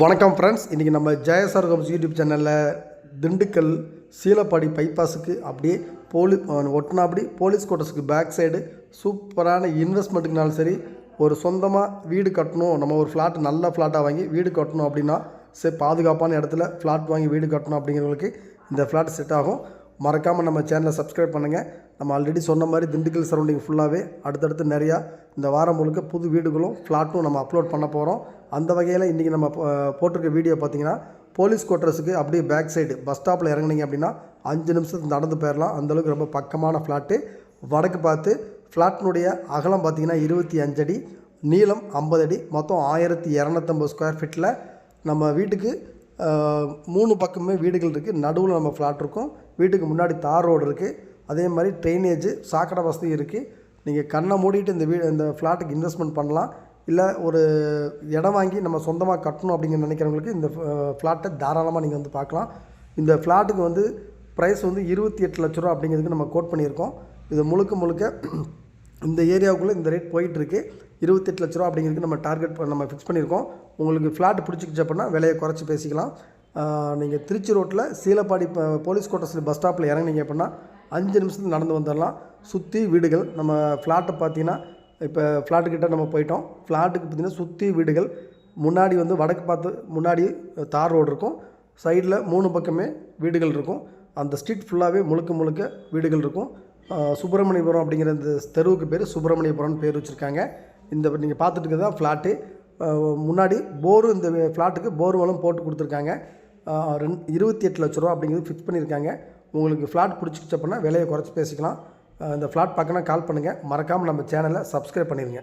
வணக்கம் ஃப்ரெண்ட்ஸ் இன்றைக்கி நம்ம ஜெயசார் ஹோம்ஸ் யூடியூப் சேனலில் திண்டுக்கல் சீலப்பாடி பைபாஸுக்கு அப்படியே போலி ஒட்டினாப்படி போலீஸ் கோட்டர்ஸுக்கு பேக் சைடு சூப்பரான இன்வெஸ்ட்மெண்ட்டுக்குனாலும் சரி ஒரு சொந்தமாக வீடு கட்டணும். நம்ம ஒரு ஃப்ளாட் நல்ல ஃப்ளாட்டாக வாங்கி வீடு கட்டணும் அப்படின்னா சரி பாதுகாப்பான இடத்துல ஃப்ளாட் வாங்கி வீடு கட்டணும் அப்படிங்கிறவங்களுக்கு இந்த ஃப்ளாட் செட் ஆகும். மறக்காமல் நம்ம சேனலை சப்ஸ்கிரைப் பண்ணுங்கள் நம்ம ஆல்ரெடி சொன்ன மாதிரி திண்டுக்கல் சரௌண்டிங் ஃபுல்லாகவே அடுத்தடுத்து நிறையா இந்த வாரம் முழுக்க புது வீடுகளும் ஃப்ளாட்டும் நம்ம அப்லோட் பண்ண போகிறோம் அந்த வகையில் இன்றைக்கி நம்ம போ- போட்டிருக்க வீடியோ பார்த்தீங்கன்னா போலீஸ் குவார்ட்டர்ஸுக்கு அப்படியே பேக் சைடு பஸ் ஸ்டாப்பில் இறங்குனீங்க அப்படின்னா அஞ்சு நிமிஷத்துக்கு நடந்து போயிடலாம் அந்தளவுக்கு ரொம்ப பக்கமான ஃப்ளாட்டு வடக்கு பார்த்து ஃப்ளாட்டினுடைய அகலம் பார்த்தீங்கன்னா இருபத்தி அஞ்சடி நீளம் ஐம்பது அடி மொத்தம் ஆயிரத்தி இரநூத்தம்பது ஸ்கொயர் ஃபீட்டில் நம்ம வீட்டுக்கு மூணு பக்கமே வீடுகள் இருக்குது நடுவில் நம்ம ஃப்ளாட் இருக்கும். வீட்டுக்கு முன்னாடி தார் ரோடு இருக்குது அதே மாதிரி ட்ரைனேஜ் சாக்கடை வசதி இருக்குது நீங்கள் கண்ணை மூடிட்டு இந்த வீ இந்த ஃப்ளாட்டுக்கு இன்வெஸ்ட்மெண்ட் பண்ணலாம். இல்லை ஒரு இடம் வாங்கி நம்ம சொந்தமாக கட்டணும் அப்படிங்கிற நினைக்கிறவங்களுக்கு இந்த ஃப்ளாட்டை தாராளமாக நீங்கள் வந்து பார்க்கலாம். இந்த ஃப்ளாட்டுக்கு வந்து ப்ரைஸ் வந்து இருபத்தி எட்டு லட்ச ரூபா அப்படிங்கிறதுக்கு நம்ம கோட் பண்ணியிருக்கோம். இது முழுக்க முழுக்க இந்த ஏரியாவுக்குள்ளே இந்த ரேட் போயிட்டுருக்கு. இருபத்தெட்டு லட்ச ரூபா அப்படிங்கிறதுக்கு நம்ம டார்கெட் நம்ம ஃபிக்ஸ் பண்ணியிருக்கோம். உங்களுக்கு ஃப்ளாட் பிடிச்சிக்கிச்சு அப்படின்னா விலையை குறைச்சி பேசிக்கலாம். நீங்கள் திருச்சி ரோட்டில் சீலப்பாடி போலீஸ் கோட்டர்ஸில் பஸ் ஸ்டாப்பில் இறங்குனீங்க அப்படின்னா அஞ்சு நிமிஷத்துக்கு நடந்து வந்துடலாம் சுற்றி வீடுகள் நம்ம ஃப்ளாட்டை பார்த்தீங்கன்னா இப்போ ஃப்ளாட்டுக்கிட்ட நம்ம போயிட்டோம். ஃப்ளாட்டுக்கு பார்த்தீங்கன்னா சுற்றி வீடுகள். முன்னாடி வந்து வடக்கு பார்த்து முன்னாடி தார் ரோடு இருக்கும். சைடில் மூணு பக்கமே வீடுகள் இருக்கும். அந்த ஸ்ட்ரீட் ஃபுல்லாகவே முழுக்க முழுக்க வீடுகள் இருக்கும். சுப்பிரமணியபுரம் அப்படிங்கிற இந்த தெருவுக்கு பேர் சுப்பிரமணியபுரம்னு பேர் வச்சுருக்காங்க. இந்த நீங்கள் பார்த்துட்டு இருக்கிறது தான் ஃப்ளாட்டு முன்னாடி போரு இந்த ஃப்ளாட்டுக்கு போர் வளம் போட்டு கொடுத்துருக்காங்க. ரெண்டு ரெண் இருபத்தி எட்டு லட்ச ரூபா அப்படிங்கிறது ஃபிக்ஸ் பண்ணியிருக்காங்க உங்களுக்கு ஃப்ளாட் பிடிச்சிச்சு அப்படின்னா விலையை குறைச்சி பேசிக்கலாம். இந்த ஃப்ளாட் பார்க்கணும் கால் பண்ணுங்கள் மறக்காமல் நம்ம சேனலை சப்ஸ்கிரைப் பண்ணிடுங்க